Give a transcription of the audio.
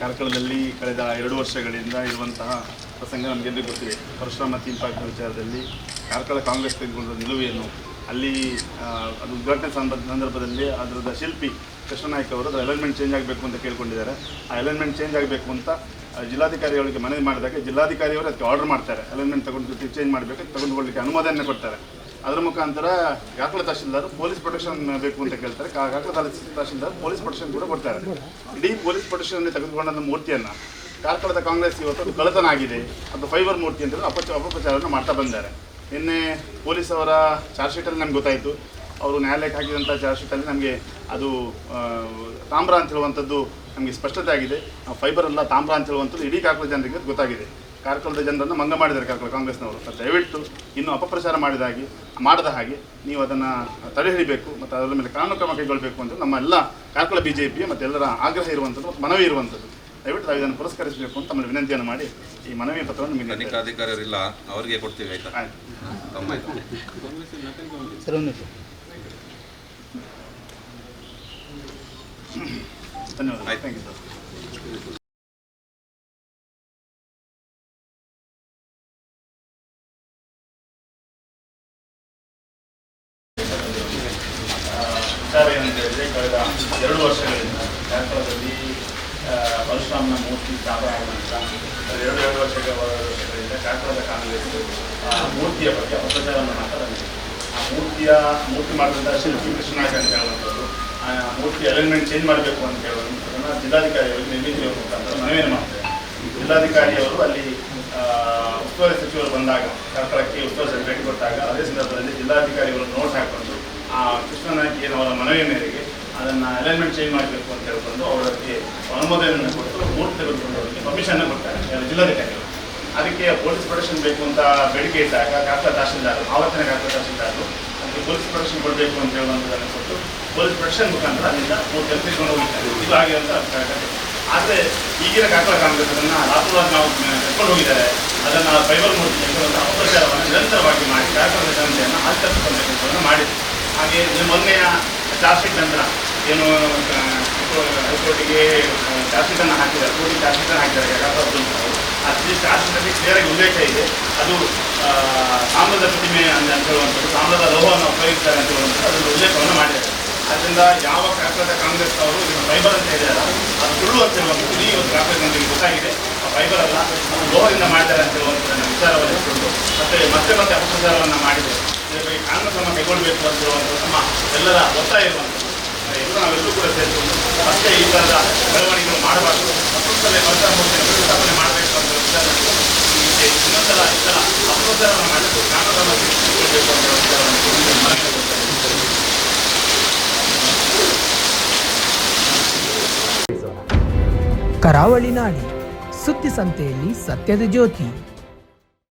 ಕಾರ್ಕಳದಲ್ಲಿ ಕಳೆದ ಎರಡು ವರ್ಷಗಳಿಂದ ಇರುವಂತಹ ಪ್ರಸಂಗ ನಮಗೆಲ್ಲರಿಗೂ ಗೊತ್ತಿದೆ. ಪರಶುರಾಮ ಥೀಮ್ ಪಾರ್ಕ್ ವಿಚಾರದಲ್ಲಿ ಕಾರ್ಕಳ ಕಾಂಗ್ರೆಸ್ ತೆಗೆದುಕೊಂಡ ನಿಲುವೇನು ಅಲ್ಲಿ ಅದು ಉದ್ಘಾಟನೆ ಸಂದರ್ಭ ಸಂದರ್ಭದಲ್ಲಿ ಅದರದ ಶಿಲ್ಪಿ ಕೃಷ್ಣನಾಯ್ಕ ಅವರು ಅದರ ಅಲೈನ್ಮೆಂಟ್ ಚೇಂಜ್ ಆಗಬೇಕು ಅಂತ ಕೇಳ್ಕೊಂಡಿದ್ದಾರೆ. ಆ ಅಲೈನ್ಮೆಂಟ್ ಚೇಂಜ್ ಆಗಬೇಕು ಅಂತ ಜಿಲ್ಲಾಧಿಕಾರಿಗಳಿಗೆ ಮನವಿ ಮಾಡಿದಾಗ ಜಿಲ್ಲಾಧಿಕಾರಿಯವರು ಅದಕ್ಕೆ ಆರ್ಡರ್ ಮಾಡ್ತಾರೆ. ಅಲೈನ್ಮೆಂಟ್ ತಗೊಂಡು ಚೇಂಜ್ ಮಾಡಬೇಕು, ತಗೊಂಡುಕೊಳ್ಳಿಕ್ಕೆ ಅನುಮೋದನೆ ಕೊಡ್ತಾರೆ. ಅದರ ಮುಖಾಂತರ ಕಾರ್ಕಳ ತಹಶೀಲ್ದಾರ್ ಪೊಲೀಸ್ ಪ್ರೊಟೆಕ್ಷನ್ ಬೇಕು ಅಂತ ಕೇಳ್ತಾರೆ. ಕಾರ್ಕಳ ತಹಶೀಲ್ದಾರ್ ಪೊಲೀಸ್ ಪ್ರೊಟೆಕ್ಷನ್ ಕೂಡ ಕೊಡ್ತಾರೆ. ಇಡೀ ಪೊಲೀಸ್ ಪ್ರೊಟೆಕ್ಷನ್ ತೆಗೆದುಕೊಂಡ ಮೂರ್ತಿಯನ್ನ ಕಾರ್ಕಳದ ಕಾಂಗ್ರೆಸ್ ಇವತ್ತು ಕಳತನ ಆಗಿದೆ ಅದು ಫೈಬರ್ ಮೂರ್ತಿ ಅಂತ ಅಪಚ ಅಪಪ್ರಚಾರವನ್ನು ಮಾಡ್ತಾ ಬಂದಿದ್ದಾರೆ. ನಿನ್ನೆ ಪೊಲೀಸ್ ಅವರ ಚಾರ್ಜ್ ಶೀಟಲ್ಲಿ ನಮ್ಗೆ ಗೊತ್ತಾಯಿತು. ಅವರು ನ್ಯಾಯಾಲಯಕ್ಕೆ ಹಾಕಿದಂಥ ಚಾರ್ಜ್ ಶೀಟಲ್ಲಿ ನಮಗೆ ಅದು ತಾಮ್ರ ಅಂತ ಹೇಳುವಂಥದ್ದು ನಮಗೆ ಸ್ಪಷ್ಟತೆ ಆಗಿದೆ. ಫೈಬರ್ ಅಲ್ಲ ತಾಮ್ರ ಅಂತ ಹೇಳುವಂಥದ್ದು ಇಡೀ ಕಾರ್ಕಳ ಜನರಿಗೆ ಗೊತ್ತಾಗಿದೆ. ಕಾರ್ಕಳದ ಜನರನ್ನು ಮಂಗ ಮಾಡಿದ್ದಾರೆ ಕಾರ್ಕಳ ಕಾಂಗ್ರೆಸ್ನವರು. ದಯವಿಟ್ಟು ಇನ್ನು ಅಪಪ್ರಚಾರ ಮಾಡಿದ ಹಾಗೆ ಮಾಡದ ಹಾಗೆ ನೀವು ಅದನ್ನು ತಡೆಹಿಡಿಬೇಕು ಮತ್ತು ಅದರ ಮೇಲೆ ಕಾನೂನು ಕ್ರಮ ಕೈಗೊಳ್ಳಬೇಕು ಅಂತ ನಮ್ಮ ಎಲ್ಲ ಕಾರ್ಕಳ ಬಿ ಜೆ ಪಿಯ ಮತ್ತು ಎಲ್ಲರ ಆಗ್ರಹ ಇರುವಂಥದ್ದು ಮತ್ತು ಮನವಿ ಇರುವಂಥದ್ದು. ದಯವಿಟ್ಟು ತಾವು ಇದನ್ನು ಪುರಸ್ಕರಿಸಬೇಕು ಅಂತ ತಮ್ಮಲ್ಲಿ ವಿನಂತಿಯನ್ನು ಮಾಡಿ ಈ ಮನವಿ ಪತ್ರವನ್ನು ನಿಮಗೆ ನೀಡ್ತೇವೆ. ತನಿಖಾಧಿಕಾರಿಯರಿಲ್ಲ ಅವರಿಗೆ ಕೊಡ್ತೀವಿ ಆಯ್ತಾ? ಧನ್ಯವಾದ ಆಯ್ತು. ಥ್ಯಾಂಕ್ ಯು ಸರ್ ವಿಚಾರ ಏನಂತ ಹೇಳಿದ್ರೆ ಕಳೆದ ಎರಡು ವರ್ಷಗಳಿಂದ ಕ್ಷೇತ್ರದಲ್ಲಿ ಪರಶುರಾಮನ ಮೂರ್ತಿ ಸ್ಥಾಪನೆ ನಂತರ ಎರಡು ಎರಡು ವರ್ಷಗಳ ವರ್ಷಗಳಿಂದ ಕ್ಷೇತ್ರದ ಕಾಂಗ್ರೆಸ್ ಮೂರ್ತಿಯ ಬಗ್ಗೆ ಅಪಪ್ರಚಾರವನ್ನು ಮಾಡ್ತಾ ಬಂದಿದೆ. ಆ ಮೂರ್ತಿಯ, ಮೂರ್ತಿ ಮಾಡಿದಂಥ ಶಿಲ್ಪಿ ಕೃಷ್ಣನಾಗ ಅಂತ ಹೇಳುವಂಥದ್ದು, ಆ, ಮೂರ್ತಿ ಅಲೈನ್ಮೆಂಟ್ ಚೇಂಜ್ ಮಾಡಬೇಕು ಅಂತ ಹೇಳುವಂಥದ್ದನ್ನು ಜಿಲ್ಲಾಧಿಕಾರಿಯವರು ನಿರ್ಮಿಸಿರುವ ಮುಖಾಂತರ ಮನವಿಯನ್ನು ಮಾಡ್ತೇವೆ ಜಿಲ್ಲಾಧಿಕಾರಿಯವರು ಅಲ್ಲಿ ಉಸ್ತುವಾರಿ ಸಚಿವರು ಬಂದಾಗ, ಸರ್ಕಾರಕ್ಕೆ ಉಸ್ತುವಾರಿ ಭೇಟಿ ಕೊಟ್ಟಾಗ, ಅದೇ ಸಂದರ್ಭದಲ್ಲಿ ಆ ಕೃಷ್ಣನಾಯ್ಕ ಅವರ ಮನವಿ ಮೇರೆಗೆ ಅದನ್ನು ಅಲೈನ್ಮೆಂಟ್ ಚೇಂಜ್ ಮಾಡಬೇಕು ಅಂತ ಹೇಳ್ಕೊಂಡು ಅವರಿಗೆ ಅನುಮೋದನೆಯನ್ನು ಕೊಟ್ಟು ಮೂರ್ತಿ ತೆಗೆದುಕೊಂಡು ಅವರಿಗೆ ಪರ್ಮಿಷನ್ ಕೊಡ್ತಾರೆ. ಯಾರು ಜಿಲ್ಲಾಧಿಕಾರಿಗಳು. ಅದಕ್ಕೆ ಪೊಲೀಸ್ ಪ್ರೊಟೆಕ್ಷನ್ ಬೇಕು ಅಂತ ಬೇಡಿಕೆ ಇದ್ದಾಗ ಕಾಕ ತಹಶೀಲ್ದಾರ್ ಆವರ್ತನೆ ಕಾಕ ತಹಶೀಲ್ದಾರರು ಅದಕ್ಕೆ ಪೊಲೀಸ್ ಪ್ರೊಟೆಕ್ಷನ್ ಕೊಡಬೇಕು ಅಂತ ಹೇಳುವಂಥದ್ದನ್ನು ಕೊಟ್ಟು ಪೊಲೀಸ್ ಪ್ರೊಟೆಕ್ಷನ್ ಮುಖಾಂತರ ಅಲ್ಲಿಂದ ಮೂರು ತೆಗೆದುಕೊಂಡು ಹೋಗಿದ್ದಾರೆ. ಇದು ಆಗಿರುವಂಥ ಕಥೆ ಆದರೆ ಈಗಿನ ಕಾರ್ಕಳ ಕಾಂಗ್ರೆಸ್ ರಾಹುಲ್ ರಾತ್ರೋರಾತ್ ನಾವು ಕರ್ಕೊಂಡು ಹೋಗಿದ್ದಾರೆ. ಅದನ್ನು ಫೈಬರ್ ಮೂರ್ತಿ ತೆಗೆದುಕೊಂಡು ಅಪಪ್ರಚಾರವನ್ನು ನಿರಂತರವಾಗಿ ಮಾಡಿ ಕಾರ್ಕಳದ ಜನತೆಯನ್ನು ಆಚರಿಸಿಕೊಂಡ ಕೆಲಸವನ್ನು ಮಾಡಿದೆ ಹಾಗೆ ಮೊನ್ನೆಯ ಚಾರ್ಜ್ ಶೀಟ್ ನಂತರ ಏನು ಹೈಕೋರ್ಟಿಗೆ ಚಾರ್ಜ್ ಶೀಟನ್ನು ಹಾಕಿದ್ದಾರೆ, ಕೋರ್ಟಿಗೆ ಚಾರ್ಜ್ ಶೀಟನ್ನು ಹಾಕಿದ್ದಾರೆ ಅದು ಚಾರ್ಜ್ ಶೀಟಲ್ಲಿ ಕ್ಲಿಯರಾಗಿ ಉಲ್ಲೇಖ ಇದೆ. ಅದು ತಾಮ್ರದ ಪ್ರತಿಮೆ ಅಂತ ಹೇಳುವಂಥದ್ದು, ತಾಮ್ರದ ಲೋಹವನ್ನು ಉಪಯೋಗಿಸ್ತಾರೆ ಅಂತ ಹೇಳುವಂಥದ್ದು ಅದನ್ನು ಉಲ್ಲೇಖವನ್ನು ಮಾಡಿದ್ದಾರೆ. ಅದರಿಂದ ಯಾವ ಕಾರ್ಕಳದ ಕಾಂಗ್ರೆಸ್ ಅವರು ಇದನ್ನು ಫೈಬರ್ ಅಂತ ಹೇಳಿದಾರ, ಅದು ಸುಳ್ಳು ಅಂತ ಹೇಳುವಂಥದ್ದು ಈ ಒಂದು ಕಾಂಗ್ರೆಸ್ ಮಂದಿಗೆ ಗೊತ್ತಾಗಿದೆ. ಆ ಫೈಬರ್ ಅಲ್ಲ ಲೋಹದಿಂದ ಮಾಡ್ತಾರೆ ಅಂತ ಹೇಳುವಂಥದ್ದನ್ನು ವಿಚಾರವನ್ನು ಮತ್ತೆ ಮತ್ತೆ ಮತ್ತೆ ಅಪಪ್ರಚಾರವನ್ನು ಮಾಡಿದೆ ಇದರ ಕಾನೂನು ಕ್ರಮ ಕೈಗೊಳ್ಳಬೇಕು ಎಲ್ಲರ ಒತ್ತಾಯ ಇರುವಂಥದ್ದು. ಎಲ್ಲರೂ ಕೂಡ ಸೇರಿಕೊಂಡು ಮತ್ತೆ ಈ ಥರದ ಬೆಳವಣಿಗೆಗಳು ಮಾಡಬಾರ್ದು ಮಾಡಬೇಕು ಅಂತ ಈ ಥರ ಮಾಡಬೇಕು. ಕಾನೂನು ಕರಾವಳಿ ನಾಡಿ, ಸುದ್ದಿ ಸಂತೆಯಲ್ಲಿ ಸತ್ಯದ ಜ್ಯೋತಿ.